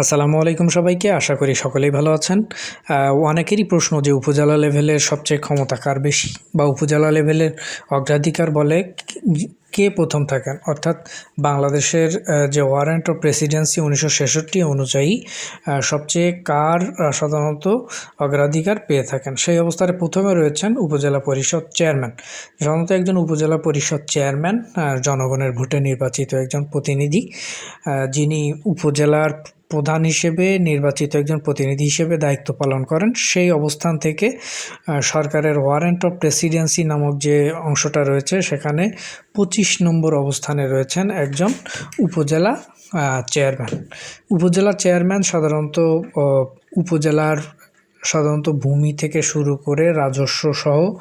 আসসালামু আলাইকুম সবাইকে, আশা করি সকলেই ভালো আছেন। অনেকেরই প্রশ্ন যে উপজেলা লেভেলের সবচেয়ে ক্ষমতা কার বেশি? বা উপজেলা লেভেলের অগ্রাধিকার বলে কে প্রথম থাকেন? অর্থাৎ বাংলাদেশের যে ওয়ারেন্ট অফ প্রেসিডেন্সি উনিশশো ছেষট্টি অনুযায়ী সবচেয়ে কার সাধারণত অগ্রাধিকার পেয়ে থাকেন? সেই অবস্থায় প্রথমে রয়েছেন উপজেলা পরিষদ চেয়ারম্যান। সাধারণত একজন উপজেলা পরিষদ চেয়ারম্যান জনগণের ভোটে নির্বাচিত একজন প্রতিনিধি যিনি উপজেলার প্রধান হিসেবে, নির্বাচিত একজন প্রতিনিধি হিসেবে দায়িত্ব পালন করেন। সেই অবস্থান থেকে সরকারের ওয়ারেন্ট অফ প্রেসিডেন্সি নামক যে অংশটা রয়েছে, সেখানে পঁচিশ নম্বর অবস্থানে রয়েছেন একজন উপজেলা চেয়ারম্যান উপজেলা চেয়ারম্যান সাধারণত উপজেলার সাধারণত ভূমি থেকে শুরু করে রাজস্ব সহ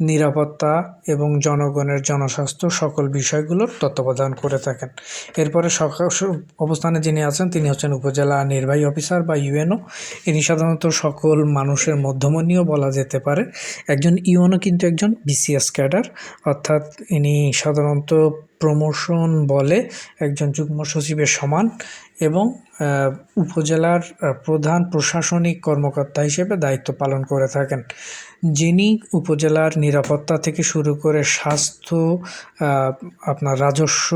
নিরাপত্তা এবং জনগণের জনস্বাস্থ্য সকল বিষয়গুলোর তত্ত্বাবধান করে থাকেন। এরপরে সকা- স- অবস্থানে যিনি আছেন, তিনি হচ্ছেন উপজেলা নির্বাহী অফিসার বা ইউএনও। ইনি সাধারণত সকল মানুষের মধ্যমণীয় বলা যেতে পারে। একজন ইউএনও কিন্তু একজন বিসিএস ক্যাডার। অর্থাৎ ইনি সাধারণত প্রমোশন বলে একজন যুগ্ম সচিবের সমান এবং উপজেলার প্রধান প্রশাসনিক কর্মকর্তা হিসেবে দায়িত্ব পালন করে থাকেন। যিনি উপজেলার নিরাপত্তা থেকে শুরু করে স্বাস্থ্য আপনার রাজস্ব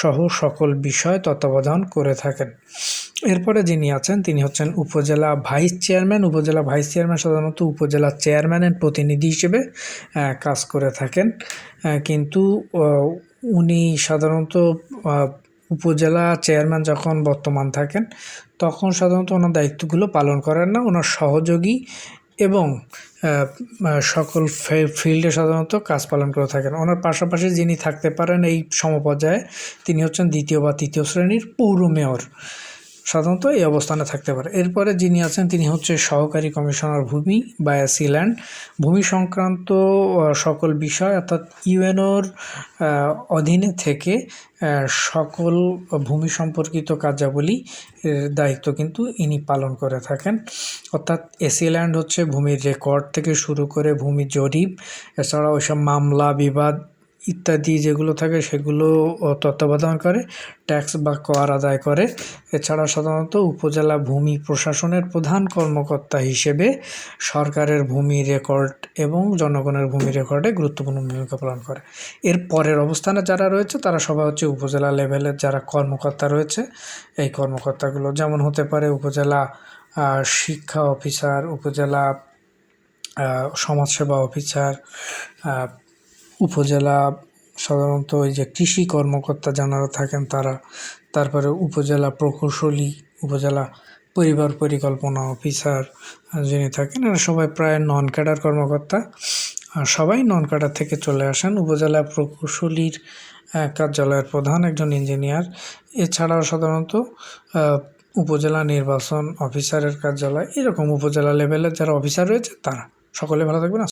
সহ সকল বিষয় তত্ত্বাবধান করে থাকেন। এরপরে যিনি আছেন, তিনি হচ্ছেন উপজেলা ভাইস চেয়ারম্যান। উপজেলা ভাইস চেয়ারম্যান সাধারণত উপজেলা চেয়ারম্যানের প্রতিনিধি হিসেবে কাজ করে থাকেন। কিন্তু উনি সাধারণত উপজেলা চেয়ারম্যান যখন বর্তমান থাকেন, তখন সাধারণত ওনার দায়িত্বগুলো পালন করেন না। ওনার সহযোগী এবং সকল ফিল্ডে সাধারণত কাজ পালন করে থাকেন। ওনার পাশাপাশি যিনি থাকতে পারেন এই সমপর্যায়ে, তিনি হচ্ছেন দ্বিতীয় বা তৃতীয় শ্রেণির পৌর মেয়র। সাধারণত এই অবস্থানে থাকতে পারে। এরপরে যিনি আছেন, তিনি হচ্ছে সহকারী কমিশনার ভূমি বা সিল্যান্ড ভূমি সংক্রান্ত সকল বিষয় অর্থাৎ ইউএনওর অধীনে থেকে সকল ভূমি সম্পর্কিত কার্যাবলী দায়িত্ব কিন্তু ইনি পালন করে থাকেন। অর্থাৎ এসিল্যান্ড হচ্ছে ভূমির রেকর্ড থেকে শুরু করে ভূমি জরিপ এছাড়া ওইসব মামলা, বিবাদ ইত্যাদি যেগুলো থাকে সেগুলো তত্ত্বাবধান করে, ট্যাক্স বা কর আদায় করে। এছাড়া সাধারণত উপজেলা ভূমি প্রশাসনের প্রধান কর্মকর্তা হিসেবে সরকারের ভূমি রেকর্ড এবং জনগণের ভূমি রেকর্ডে গুরুত্বপূর্ণ ভূমিকা পালন করে। এর পরের অবস্থানে যারা রয়েছে, তারা সবাই হচ্ছে উপজেলা লেভেলের যারা কর্মকর্তা রয়েছে, এই কর্মকর্তাগুলো যেমন হতে পারে উপজেলা শিক্ষা অফিসার, উপজেলা সমাজসেবা অফিসার উপজেলা সাধারণত ওই যে কৃষি কর্মকর্তা যারা থাকেন তারা, তারপরে উপজেলা প্রকৌশলী, উপজেলা পরিবার পরিকল্পনা অফিসার যিনি থাকেন, এরা সবাই প্রায় নন ক্যাডার কর্মকর্তা সবাই নন ক্যাডার থেকে চলে আসেন। উপজেলা প্রকৌশলীর কার্যালয়ের প্রধান একজন ইঞ্জিনিয়ার এছাড়াও সাধারণত উপজেলা নির্বাচন অফিসারের কার্যালয়। এরকম উপজেলা লেভেলের যারা অফিসার রয়েছে, তারা। সকলে ভালো থাকবেন।